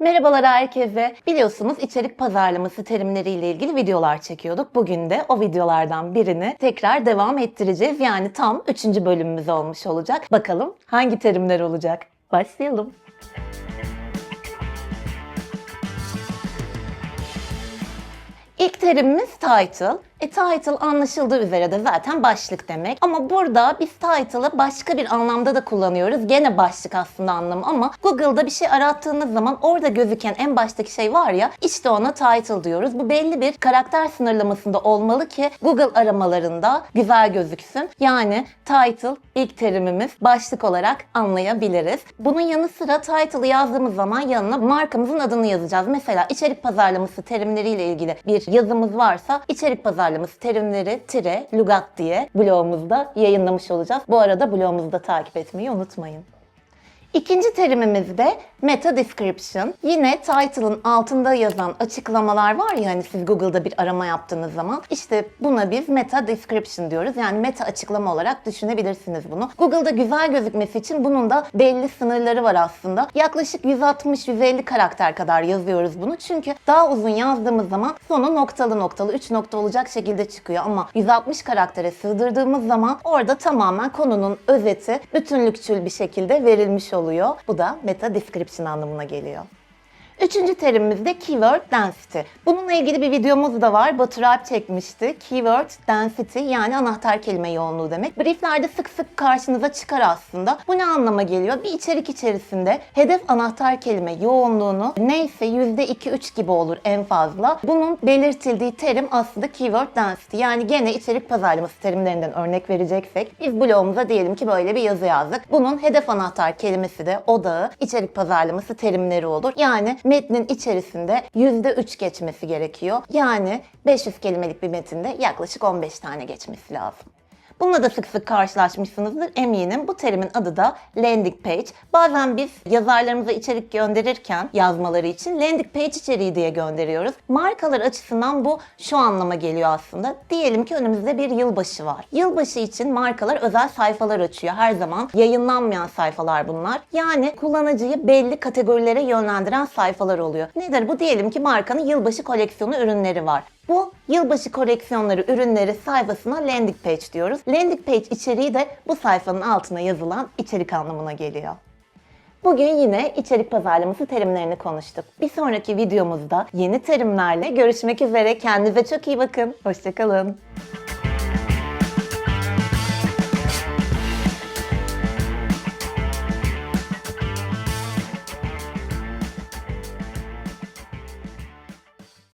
Merhabalar herkese. Biliyorsunuz içerik pazarlaması terimleriyle ilgili videolar çekiyorduk. Bugün de o videolardan birini tekrar devam ettireceğiz. Yani tam 3. bölümümüz olmuş olacak. Bakalım hangi terimler olacak? Başlayalım. İlk terimimiz title. E title anlaşıldığı üzere de zaten başlık demek. Ama burada biz title'ı başka bir anlamda da kullanıyoruz. Gene başlık aslında anlamı ama Google'da bir şey arattığınız zaman orada gözüken en baştaki şey var ya işte ona title diyoruz. Bu belli bir karakter sınırlamasında olmalı ki Google aramalarında güzel gözüksün. Yani title ilk terimimiz başlık olarak anlayabiliriz. Bunun yanı sıra title'ı yazdığımız zaman yanına markamızın adını yazacağız. Mesela içerik pazarlaması terimleriyle ilgili bir yazımız varsa içerik pazarlaması terimleri tire lugat diye blogumuzda yayınlamış olacağız. Bu arada blogumuzu da takip etmeyi unutmayın. İkinci terimimiz de meta description. Yine title'ın altında yazan açıklamalar var ya hani siz Google'da bir arama yaptığınız zaman işte buna biz meta description diyoruz. Yani meta açıklama olarak düşünebilirsiniz bunu. Google'da güzel gözükmesi için bunun da belli sınırları var aslında. Yaklaşık 160-150 karakter kadar yazıyoruz bunu. Çünkü daha uzun yazdığımız zaman sonu noktalı noktalı 3 nokta olacak şekilde çıkıyor. Ama 160 karaktere sığdırdığımız zaman orada tamamen konunun özeti bütünlükçül bir şekilde verilmiş oluyor. Bu da meta description anlamına geliyor. Üçüncü terimimiz de keyword density. Bununla ilgili bir videomuz da var. Batur Alp çekmişti. Keyword density yani anahtar kelime yoğunluğu demek. Brieflerde sık sık karşınıza çıkar aslında. Bu ne anlama geliyor? Bir içerik içerisinde hedef anahtar kelime yoğunluğunu neyse %2-3 gibi olur en fazla. Bunun belirtildiği terim aslında keyword density. Yani gene içerik pazarlaması terimlerinden örnek vereceksek biz blogumuza diyelim ki böyle bir yazı yazdık. Bunun hedef anahtar kelimesi de odağı içerik pazarlaması terimleri olur. Yani metnin içerisinde %3 geçmesi gerekiyor. Yani 500 kelimelik bir metinde yaklaşık 15 tane geçmesi lazım. Bununla da sık sık karşılaşmışsınızdır eminim. Bu terimin adı da landing page. Bazen biz yazarlarımıza içerik gönderirken yazmaları için landing page içeriği diye gönderiyoruz. Markalar açısından bu şu anlama geliyor aslında. Diyelim ki önümüzde bir yılbaşı var. Yılbaşı için markalar özel sayfalar açıyor. Her zaman yayınlanmayan sayfalar bunlar. Yani kullanıcıyı belli kategorilere yönlendiren sayfalar oluyor. Nedir bu? Diyelim ki markanın yılbaşı koleksiyonu ürünleri var. Bu yılbaşı koleksiyonları ürünleri sayfasına landing page diyoruz. Landing page içeriği de bu sayfanın altına yazılan içerik anlamına geliyor. Bugün yine içerik pazarlaması terimlerini konuştuk. Bir sonraki videomuzda yeni terimlerle görüşmek üzere. Kendinize çok iyi bakın. Hoşçakalın.